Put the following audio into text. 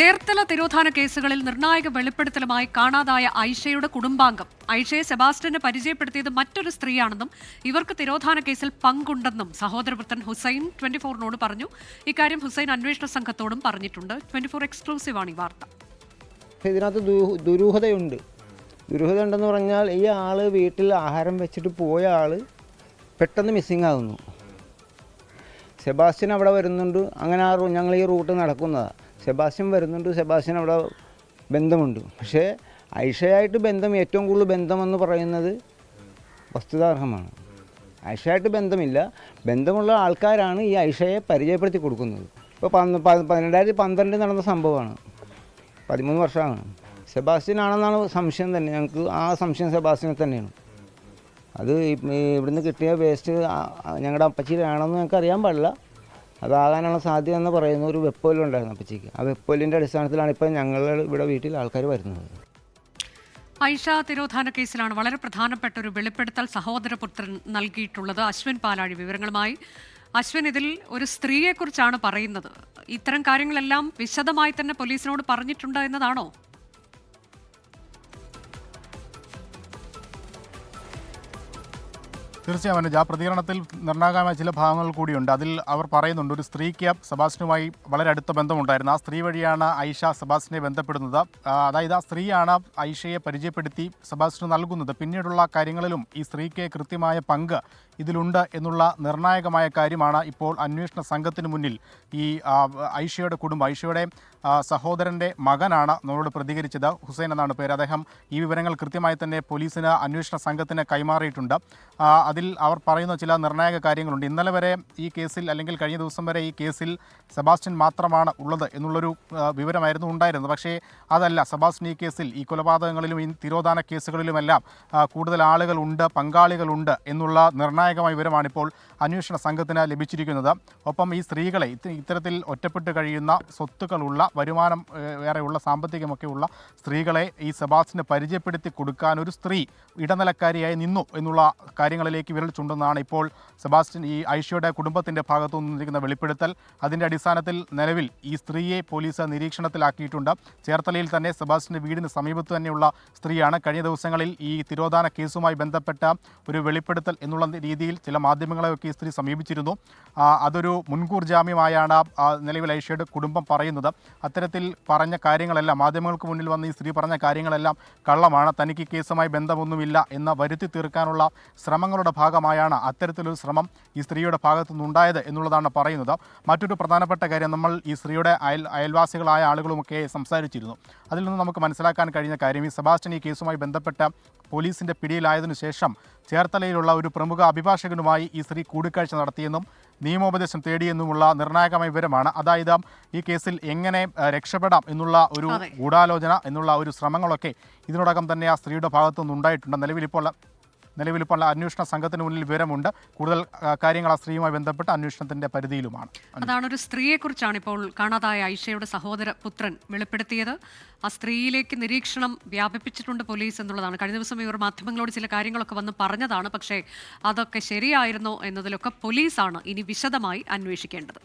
ചേർത്തല തിരോധാന കേസുകളിൽ നിർണായക വെളിപ്പെടുത്തലുമായി കാണാതായ ഐഷയുടെ കുടുംബാംഗം. ഐഷയെ സെബാസ്റ്റ്യന് പരിചയപ്പെടുത്തിയത് മറ്റൊരു സ്ത്രീയാണെന്നും ഇവർക്ക് തിരോധാന കേസിൽ പങ്കുണ്ടെന്നും സഹോദരപുത്രൻ ഹുസൈൻ ട്വന്റി ഫോറിനോട് പറഞ്ഞു. ഇക്കാര്യം ഹുസൈൻ അന്വേഷണ സംഘത്തോടും പറഞ്ഞിട്ടുണ്ട്. ട്വന്റി ഫോർ എക്സ്ക്ലൂസീവാണ് ഈ വാർത്ത. ഇതിനകത്ത് ദുരൂഹതയുണ്ട്. ദുരൂഹത ഉണ്ടെന്ന് പറഞ്ഞാൽ ഈ ആൾ വീട്ടിൽ ആഹാരം വെച്ചിട്ട് പോയ ആൾ പെട്ടെന്ന് മിസ്സിങ് ആകുന്നു സെബാസ്റ്റ്യൻ അവിടെ വരുന്നുണ്ട്. അങ്ങനെ ആ ഞങ്ങൾ ഈ റൂട്ട് നടക്കുന്നതാണ് സെബാസ്റ്റ്യൻ വരുന്നുണ്ട് സെബാസ്റ്റ്യൻ അവിടെ ബന്ധമുണ്ട്. പക്ഷേ ഐഷയായിട്ട് ബന്ധം ഏറ്റവും കൂടുതൽ ബന്ധമെന്ന് പറയുന്നത് വസ്തുതാർഹമാണ്. ഐഷയായിട്ട് ബന്ധമില്ല. ബന്ധമുള്ള ആൾക്കാരാണ് ഈ ഐഷയെ പരിചയപ്പെടുത്തി കൊടുക്കുന്നത്. ഇപ്പോൾ പന്ത്രണ്ടായിരത്തി പന്ത്രണ്ടിൽ നടന്ന സംഭവമാണ്. പതിമൂന്ന് വർഷമാണ്. സെബാസ്റ്റ്യൻ ആണെന്നാണ് സംശയം തന്നെ. ഞങ്ങൾക്ക് ആ സംശയം സെബാസ്റ്റ്യനെ തന്നെയാണ്. അത് ഇവിടുന്ന് കിട്ടിയ വേസ്റ്റ് ഞങ്ങളുടെ അപ്പച്ചിയിലാണെന്ന് ഞങ്ങൾക്ക് അറിയാൻ പാടില്ല. അതാകാനുള്ള സാധ്യത എന്ന് പറയുന്ന ഒരു വെപ്പോലുണ്ടായിരുന്നു അപ്പച്ചിക്ക്. ആ വെപ്പോലിന്റെ അടിസ്ഥാനത്തിലാണ് ഇപ്പോൾ ഞങ്ങൾ ഇവിടെ വീട്ടിൽ ആൾക്കാർ വരുന്നത്. ഐഷ തിരോധാന കേസിലാണ് വളരെ പ്രധാനപ്പെട്ട ഒരു വെളിപ്പെടുത്തൽ സഹോദരപുത്രൻ നൽകിയിട്ടുള്ളത്. അശ്വിൻ പാലാഴി വിവരങ്ങളുമായി. അശ്വിൻ ഇതിൽ ഒരു സ്ത്രീയെക്കുറിച്ചാണ് പറയുന്നത്. ഇത്തരം കാര്യങ്ങളെല്ലാം വിശദമായി തന്നെ പോലീസിനോട് പറഞ്ഞിട്ടുണ്ട് എന്നതാണോ? തീർച്ചയായും ആ പ്രതികരണത്തിൽ നിർണായകമായ ചില ഭാഗങ്ങൾ കൂടിയുണ്ട്. അതിൽ അവർ പറയുന്നുണ്ട് ഒരു സ്ത്രീക്ക് സെബാസ്റ്റിനുമായി വളരെ അടുത്ത ബന്ധമുണ്ടായിരുന്നു. ആ സ്ത്രീ വഴിയാണ് ഐഷ സെബാസ്റ്റിനെ ബന്ധപ്പെടുന്നത്. അതായത് ആ സ്ത്രീയാണ് ഐഷയെ പരിചയപ്പെടുത്തി സെബാസ്റ്റിന് നൽകുന്നത്. പിന്നീടുള്ള കാര്യങ്ങളിലും ഈ സ്ത്രീക്ക് കൃത്യമായ പങ്ക് ഇതിലുണ്ട് എന്നുള്ള നിർണായകമായ കാര്യമാണ് ഇപ്പോൾ അന്വേഷണ സംഘത്തിന് മുന്നിൽ ഈ ഐഷയുടെ കുടുംബം ഐഷയുടെ സഹോദരന്റെ മകനാണ് നമ്മളോട് പ്രതികരിച്ചത്. ഹുസൈൻ എന്നാണ് പേര്. അദ്ദേഹം ഈ വിവരങ്ങൾ കൃത്യമായി തന്നെ പോലീസിന് അന്വേഷണ സംഘത്തിന് കൈമാറിയിട്ടുണ്ട്. അതിൽ അവർ പറയുന്ന ചില നിർണായക കാര്യങ്ങളുണ്ട്. ഇന്നലെ വരെ ഈ കേസിൽ അല്ലെങ്കിൽ കഴിഞ്ഞ ദിവസം വരെ ഈ കേസിൽ സെബാസ്റ്റ്യൻ മാത്രമാണ് ഉള്ളത് എന്നുള്ളൊരു വിവരമായിരുന്നു ഉണ്ടായിരുന്നത്. പക്ഷേ അതല്ല. സെബാസ്റ്റ്യൻ ഈ കേസിൽ ഈ കൊലപാതകങ്ങളിലും ഈ തിരോധാന കേസുകളിലുമെല്ലാം കൂടുതൽ ആളുകളുണ്ട് പങ്കാളികളുണ്ട് എന്നുള്ള നിർണായകമായ വിവരമാണിപ്പോൾ അന്വേഷണ സംഘത്തിന് ലഭിച്ചിരിക്കുന്നത്. ഒപ്പം ഈ സ്ത്രീകളെ ഇത്തരത്തിൽ ഒറ്റപ്പെട്ട് കഴിയുന്ന സ്വത്തുക്കളുള്ള വരുമാനം വേറെയുള്ള സാമ്പത്തികമൊക്കെ ഉള്ള സ്ത്രീകളെ ഈ സെബാസ്റ്റിന് പരിചയപ്പെടുത്തി കൊടുക്കാൻ ഒരു സ്ത്രീ ഇടനിലക്കാരിയായി നിന്നു എന്നുള്ള കാര്യങ്ങളിലേക്ക് വിരൽ ചൂണ്ടുന്നതാണ് ഇപ്പോൾ സെബാസ്റ്റ്യൻ ഈ ഐഷയുടെ കുടുംബത്തിന്റെ ഭാഗത്തു നിന്നിരിക്കുന്ന വെളിപ്പെടുത്തൽ. അതിന്റെ അടിസ്ഥാനത്തിൽ നിലവിൽ ഈ സ്ത്രീയെ പോലീസ് നിരീക്ഷണത്തിലാക്കിയിട്ടുണ്ട്. ചേർത്തലയിൽ തന്നെ സെബാസ്റ്റിന്റെ വീടിന് സമീപത്ത് തന്നെയുള്ള സ്ത്രീയാണ്. കഴിഞ്ഞ ദിവസങ്ങളിൽ ഈ തിരോധാന കേസുമായി ബന്ധപ്പെട്ട ഒരു വെളിപ്പെടുത്തൽ എന്നുള്ള രീതിയിൽ ചില മാധ്യമങ്ങളെയൊക്കെ ഈ സ്ത്രീ സമീപിച്ചിരുന്നു. അതൊരു മുൻകൂർ ജാമ്യമായാണ് നിലവിൽ ഐഷയുടെ കുടുംബം പറയുന്നത്. അത്തരത്തിൽ പറഞ്ഞ കാര്യങ്ങളെല്ലാം മാധ്യമങ്ങൾക്ക് മുന്നിൽ വന്ന ഈ സ്ത്രീ പറഞ്ഞ കാര്യങ്ങളെല്ലാം കള്ളമാണ്. തനിക്ക് കേസുമായി ബന്ധമൊന്നുമില്ല എന്ന് വരുത്തി തീർക്കാനുള്ള ശ്രമങ്ങളുടെ ഭാഗമായാണ് അത്തരത്തിലൊരു ശ്രമം ഈ സ്ത്രീയുടെ ഭാഗത്തു നിന്നുണ്ടായത് എന്നുള്ളതാണ് പറയുന്നത്. മറ്റൊരു പ്രധാനപ്പെട്ട കാര്യം നമ്മൾ ഈ സ്ത്രീയുടെ അയൽ അയൽവാസികളായ ആളുകളുമൊക്കെ സംസാരിച്ചിരുന്നു. അതിൽ നിന്ന് നമുക്ക് മനസ്സിലാക്കാൻ കഴിഞ്ഞ കാര്യം ഈ സെബാസ്റ്റ്യൻ ഈ കേസുമായി ബന്ധപ്പെട്ട പോലീസിന്റെ പിടിയിലായതിനു ശേഷം ചേർത്തലയിലുള്ള ഒരു പ്രമുഖ അഭിഭാഷകനുമായി ഈ സ്ത്രീ കൂടിക്കാഴ്ച നടത്തിയെന്നും നിയമോപദേശം തേടിയെന്നുമുള്ള നിർണായകമായ വിവരമാണ് അതായത് ഈ കേസിൽ എങ്ങനെ രക്ഷപ്പെടാം എന്നുള്ള ഒരു. ഗൂഢാലോചന എന്നുള്ള ഒരു ശ്രമങ്ങളൊക്കെ ഇതിനോടകം തന്നെ ആ സ്ത്രീയുടെ ഭാഗത്തു നിന്നുണ്ടായിട്ടുണ്ട് നിലവിലിപ്പോൾ നിലവിലിപ്പോൾ അന്വേഷണ സംഘത്തിന് മുന്നിൽ വിവരമുണ്ട്. കൂടുതൽ കാര്യങ്ങൾ ആ സ്ത്രീയുമായി ബന്ധപ്പെട്ട് അന്വേഷണത്തിന്റെ പരിധിയിലുമാണ്. അതാണ് ഒരു സ്ത്രീയെ കുറിച്ചാണ് ഇപ്പോൾ കാണാതായ ഐഷയുടെ സഹോദര പുത്രൻ വെളിപ്പെടുത്തിയത്. ആ സ്ത്രീയിലേക്ക് നിരീക്ഷണം വ്യാപിപ്പിച്ചിട്ടുണ്ട് പോലീസ് എന്നുള്ളതാണ്. കഴിഞ്ഞ ദിവസം ഇവർ മാധ്യമങ്ങളോട് ചില കാര്യങ്ങളൊക്കെ വന്ന് പറഞ്ഞതാണ്. പക്ഷേ അതൊക്കെ ശരിയായിരുന്നോ എന്നതിലൊക്കെ പോലീസാണ് ഇനി വിശദമായി അന്വേഷിക്കേണ്ടത്.